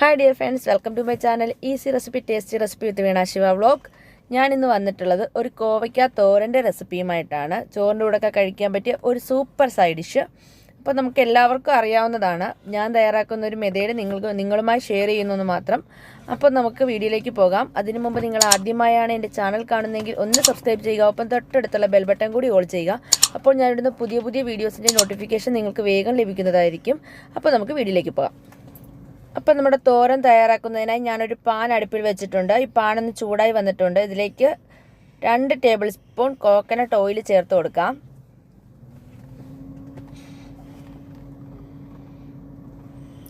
Hi dear friends welcome to my channel easy recipe tasty recipe with Veena Shiva vlog ഞാൻ ഇന്ന് വന്നിട്ടുള്ളത് ഒരു കോവയ്ക്ക തോരന്റെ റെസിപ്പിയുമായിട്ടാണ്. ചോറിന്റെ കൂടെയൊക്കെ കഴിക്കാൻ പറ്റിയ ഒരു സൂപ്പർ സൈഡ് ഡിഷ് അപ്പോൾ നമുക്ക് എല്ലാവർക്കും അറിയാവുന്നതാണ്. ഞാൻ തയ്യാറാക്കുന്ന ഒരു മെതേഡ് നിങ്ങൾക്ക് നിങ്ങളുമായി ഷെയർ ചെയ്യുന്നു മാത്രം. അപ്പോൾ നമുക്ക് വീഡിയോയിലേക്ക് പോകാം. അതിനു മുമ്പ് നിങ്ങൾ ആദ്യമായാണ് എന്റെ ചാനൽ കാണുന്നതെങ്കിൽ ഒന്ന് സബ്സ്ക്രൈബ് ചെയ്യുക. ഒപ്പം തൊട്ടടുത്തുള്ള ബെൽ ബട്ടൺ കൂടി ഓൾ ചെയ്യുക. അപ്പോൾ ഞാനിടുന്ന പുതിയ പുതിയ വീഡിയോസിന്റെ നോട്ടിഫിക്കേഷൻ നിങ്ങൾക്ക് വേഗം ലഭിക്കുന്നതായിരിക്കും. അപ്പോൾ നമുക്ക് വീഡിയോയിലേക്ക് പോകാം. അപ്പം നമ്മുടെ തോരൻ തയ്യാറാക്കുന്നതിനായി ഞാനൊരു പാൻ അടുപ്പിൽ വെച്ചിട്ടുണ്ട്. ഈ പാനൊന്ന് ചൂടായി വന്നിട്ടുണ്ട്. ഇതിലേക്ക് രണ്ട് ടേബിൾ സ്പൂൺ കോക്കനട്ട് ഓയിൽ ചേർത്ത് കൊടുക്കാം.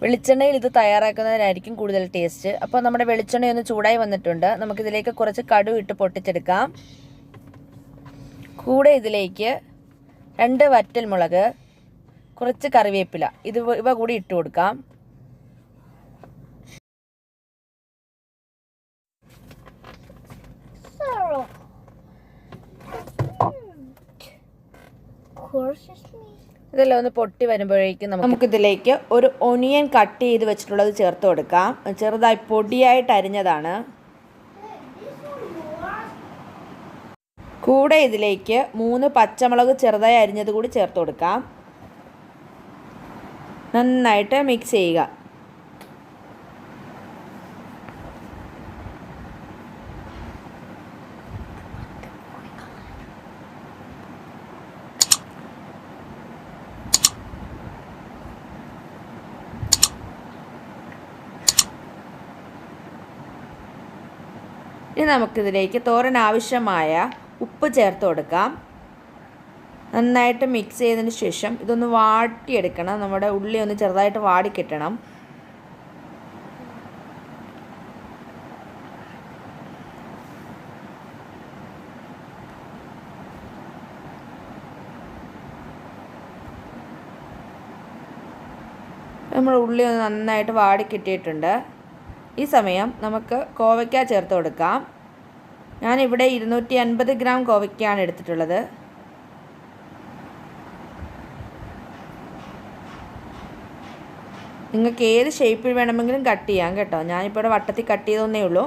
വെളിച്ചെണ്ണയിൽ ഇത് തയ്യാറാക്കുന്നതിനായിരിക്കും കൂടുതൽ ടേസ്റ്റ്. അപ്പോൾ നമ്മുടെ വെളിച്ചെണ്ണ ഒന്ന് ചൂടായി വന്നിട്ടുണ്ട്. നമുക്കിതിലേക്ക് കുറച്ച് കടു ഇട്ട് പൊട്ടിച്ചെടുക്കാം. കൂടെ ഇതിലേക്ക് രണ്ട് വറ്റൽ മുളക് കുറച്ച് കറിവേപ്പില. ഇത് ഇവ കൂടി ഇട്ട് കൊടുക്കാം. ഇതെല്ലാം ഒന്ന് പൊട്ടി വരുമ്പോഴേക്കും നമുക്ക് നമുക്കിതിലേക്ക് ഒരു ഒനിയൻ കട്ട് ചെയ്ത് വെച്ചിട്ടുള്ളത് ചേർത്ത് കൊടുക്കാം. ചെറുതായി പൊടിയായിട്ട് അരിഞ്ഞതാണ്. കൂടെ ഇതിലേക്ക് മൂന്ന് പച്ചമുളക് ചെറുതായി അരിഞ്ഞത് കൂടി ചേർത്ത് കൊടുക്കാം. നന്നായിട്ട് മിക്സ് ചെയ്യുക. ഇനി നമുക്കിതിലേക്ക് തോരൻ ആവശ്യമായ ഉപ്പ് ചേർത്ത് കൊടുക്കാം. നന്നായിട്ട് മിക്സ് ചെയ്തതിന് ശേഷം ഇതൊന്ന് വാട്ടിയെടുക്കണം. നമ്മുടെ ഉള്ളി ഒന്ന് ചെറുതായിട്ട് വാടിക്കിട്ടണം. നമ്മുടെ ഉള്ളി ഒന്ന് നന്നായിട്ട് വാടിക്കിട്ടിയിട്ടുണ്ട്. ഈ സമയം നമുക്ക് കോവയ്ക്ക ചേർത്ത് കൊടുക്കാം. ഞാനിവിടെ ഇരുന്നൂറ്റി അൻപത് ഗ്രാം കോവയ്ക്കയാണ് എടുത്തിട്ടുള്ളത്. നിങ്ങൾക്ക് ഏത് ഷേപ്പിൽ വേണമെങ്കിലും കട്ട് ചെയ്യാം കേട്ടോ. ഞാനിപ്പോൾ ഇവിടെ വട്ടത്തിൽ കട്ട് ചെയ്തോന്നേ ഉള്ളൂ.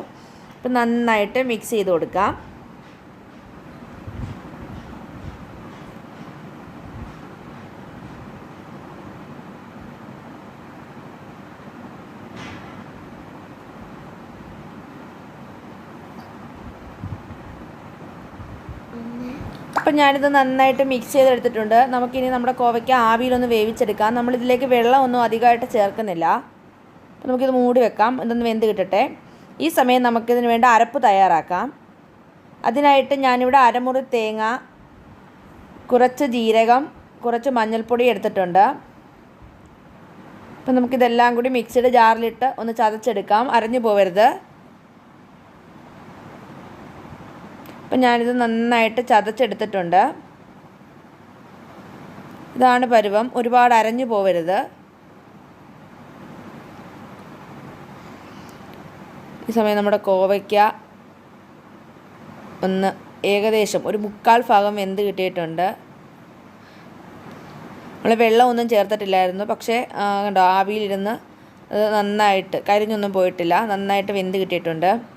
അപ്പം നന്നായിട്ട് മിക്സ് ചെയ്ത് കൊടുക്കാം. അപ്പം ഞാനിത് നന്നായിട്ട് മിക്സ് ചെയ്തെടുത്തിട്ടുണ്ട്. നമുക്കിനി നമ്മുടെ കോവയ്ക്ക ആവിയിലൊന്ന് വേവിച്ചെടുക്കാം. നമ്മളിതിലേക്ക് വെള്ളമൊന്നും അധികമായിട്ട് ചേർക്കുന്നില്ല. അപ്പം നമുക്കിത് മൂടി വെക്കാം. ഇതൊന്ന് വെന്ത് കിട്ടട്ടെ. ഈ സമയം നമുക്കിതിന് വേണ്ട അരപ്പ് തയ്യാറാക്കാം. അതിനായിട്ട് ഞാനിവിടെ അരമുറി തേങ്ങ കുറച്ച് ജീരകം കുറച്ച് മഞ്ഞൾപ്പൊടി എടുത്തിട്ടുണ്ട്. അപ്പം നമുക്കിതെല്ലാം കൂടി മിക്സിയുടെ ജാറിലിട്ട് ഒന്ന് ചതച്ചെടുക്കാം. അരഞ്ഞു പോവരുത്. അപ്പം ഞാനിത് നന്നായിട്ട് ചതച്ചെടുത്തിട്ടുണ്ട്. ഇതാണ് പരുവം. ഒരുപാട് അരഞ്ഞു പോവരുത്. ഈ സമയം നമ്മുടെ കോവയ്ക്ക ഒന്ന് ഏകദേശം ഒരു മുക്കാൽ ഭാഗം വെന്ത് കിട്ടിയിട്ടുണ്ട്. നമ്മൾ വെള്ളമൊന്നും ചേർത്തിട്ടില്ലായിരുന്നു. പക്ഷേ കണ്ടോ ആവിയിലിരുന്ന് അത് നന്നായിട്ട് കരിഞ്ഞൊന്നും പോയിട്ടില്ല. നന്നായിട്ട് വെന്ത് കിട്ടിയിട്ടുണ്ട്.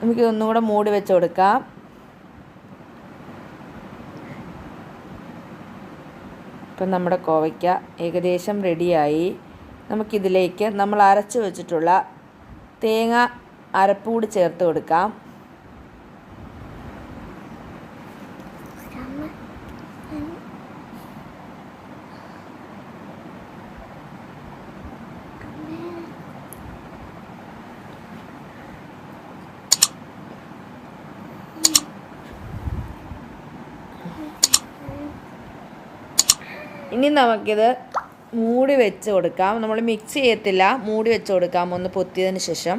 നമുക്കിതൊന്നും കൂടെ മൂടി വെച്ച് കൊടുക്കാം. ഇപ്പം നമ്മുടെ കോവയ്ക്ക ഏകദേശം റെഡിയായി. നമുക്കിതിലേക്ക് നമ്മൾ അരച്ച് വെച്ചിട്ടുള്ള തേങ്ങ അരപ്പൂടി ചേർത്ത് കൊടുക്കാം. ഇനി നമുക്കിത് മൂടി വെച്ച് കൊടുക്കാം. നമ്മൾ മിക്സ് ചെയ്യത്തില്ല. മൂടി വെച്ച് കൊടുക്കാം. ഒന്ന് പൊത്തിയതിന് ശേഷം.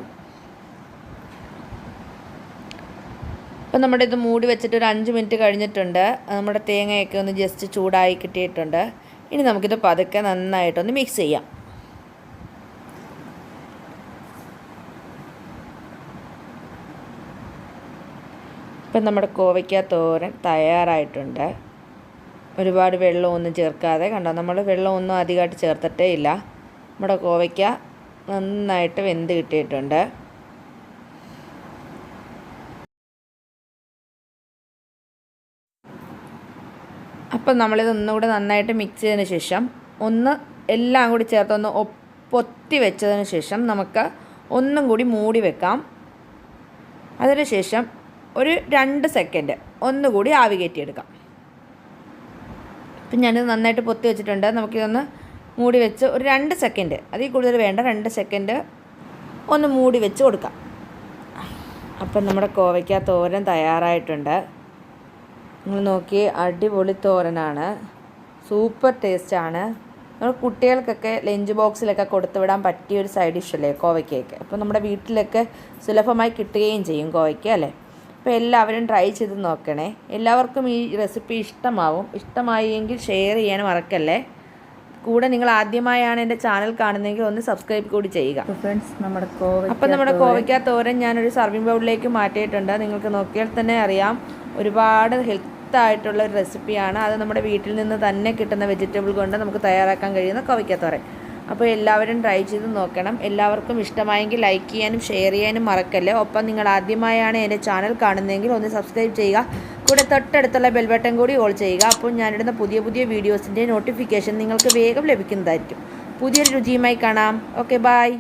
അപ്പം നമ്മുടെ ഇത് മൂടി വെച്ചിട്ട് ഒരു അഞ്ച് മിനിറ്റ് കഴിഞ്ഞിട്ടുണ്ട്. നമ്മുടെ തേങ്ങയൊക്കെ ഒന്ന് ജസ്റ്റ് ചൂടായി കിട്ടിയിട്ടുണ്ട്. ഇനി നമുക്കിത് പതുക്കെ നന്നായിട്ടൊന്ന് മിക്സ് ചെയ്യാം. ഇപ്പം നമ്മുടെ കോവയ്ക്ക തോരൻ തയ്യാറായിട്ടുണ്ട്. ഒരുപാട് വെള്ളമൊന്നും ചേർക്കാതെ കണ്ടോ? നമ്മൾ വെള്ളമൊന്നും അധികമായിട്ട് ചേർത്തിട്ടേ ഇല്ല. നമ്മുടെ കോവയ്ക്ക നന്നായിട്ട് വെന്ത് കിട്ടിയിട്ടുണ്ട്. അപ്പം നമ്മളിത് ഒന്നുകൂടെ നന്നായിട്ട് മിക്സ് ചെയ്തതിന് ശേഷം ഒന്ന് എല്ലാം കൂടി ചേർത്തൊന്ന് പൊത്തി വെച്ചതിന് ശേഷം നമുക്ക് ഒന്നും കൂടി മൂടി വെക്കാം. അതിനുശേഷം ഒരു രണ്ട് സെക്കൻഡ് ഒന്നുകൂടി ആവി കയറ്റിയെടുക്കാം. ഇപ്പം ഞാനിത് നന്നായിട്ട് പൊത്തി വെച്ചിട്ടുണ്ട്. നമുക്കിതൊന്ന് മൂടി വെച്ച് ഒരു രണ്ട് സെക്കൻഡ് അതിൽ കൂടുതൽ വേണ്ട രണ്ട് സെക്കൻഡ് ഒന്ന് മൂടി വെച്ച് കൊടുക്കാം. അപ്പം നമ്മുടെ കോവയ്ക്ക തോരൻ തയ്യാറായിട്ടുണ്ട്. നിങ്ങൾ നോക്കി അടിപൊളി തോരനാണ്. സൂപ്പർ ടേസ്റ്റാണ് നമ്മൾ കുട്ടികൾക്കൊക്കെ ലഞ്ച് ബോക്സിലൊക്കെ കൊടുത്തു വിടാൻ പറ്റിയ ഒരു സൈഡ് ഡിഷല്ലേ കോവയ്ക്കയൊക്കെ? അപ്പോൾ നമ്മുടെ വീട്ടിലൊക്കെ സുലഭമായി കിട്ടുകയും ചെയ്യും കോവയ്ക്ക അല്ലേ? അപ്പോൾ എല്ലാവരും ട്രൈ ചെയ്ത് നോക്കണേ. എല്ലാവർക്കും ഈ റെസിപ്പി ഇഷ്ടമാവും. ഇഷ്ടമായെങ്കിൽ ഷെയർ ചെയ്യാൻ മറക്കല്ലേ? കൂടെ നിങ്ങൾ ആദ്യമായാണ് എന്റെ ചാനൽ കാണുന്നതെങ്കിൽ ഒന്ന് സബ്സ്ക്രൈബ് കൂടി ചെയ്യുക. ഫ്രണ്ട്സ് നമ്മുടെ കോവയ്ക്ക അപ്പം നമ്മുടെ കോവയ്ക്ക തോരൻ ഞാനൊരു സർവിംഗ് ബൗളിലേക്ക് മാറ്റിയിട്ടുണ്ട്. നിങ്ങൾക്ക് നോക്കിയാൽ തന്നെ അറിയാം. ഒരുപാട് ഹെൽത്ത് ആയിട്ടുള്ള ഒരു റെസിപ്പിയാണ് അത് നമ്മുടെ വീട്ടിൽ നിന്ന് തന്നെ കിട്ടുന്ന വെജിറ്റബിൾ കൊണ്ട് നമുക്ക് തയ്യാറാക്കാൻ കഴിയുന്ന കോവയ്ക്ക തോരൻ. അപ്പോൾ എല്ലാവരും ട്രൈ ചെയ്ത് നോക്കണം. എല്ലാവർക്കും ഇഷ്ടമായെങ്കിൽ ലൈക്ക് ചെയ്യാനും ഷെയർ ചെയ്യാനും മറക്കല്ലേ. ഒപ്പം നിങ്ങൾ ആദ്യമായാണ് എന്റെ ചാനൽ കാണുന്നതെങ്കിൽ ഒന്ന് സബ്സ്ക്രൈബ് ചെയ്യുക. കൂടെ തൊട്ടടുത്തുള്ള ബെൽബട്ടൺ കൂടി ഓൾ ചെയ്യുക. അപ്പോൾ ഞാനിടുന്ന പുതിയ പുതിയ വീഡിയോസിന്റെ നോട്ടിഫിക്കേഷൻ നിങ്ങൾക്ക് വേഗം ലഭിക്കുന്നതായിരിക്കും. പുതിയൊരു രുചിയുമായി കാണാം. Okay bye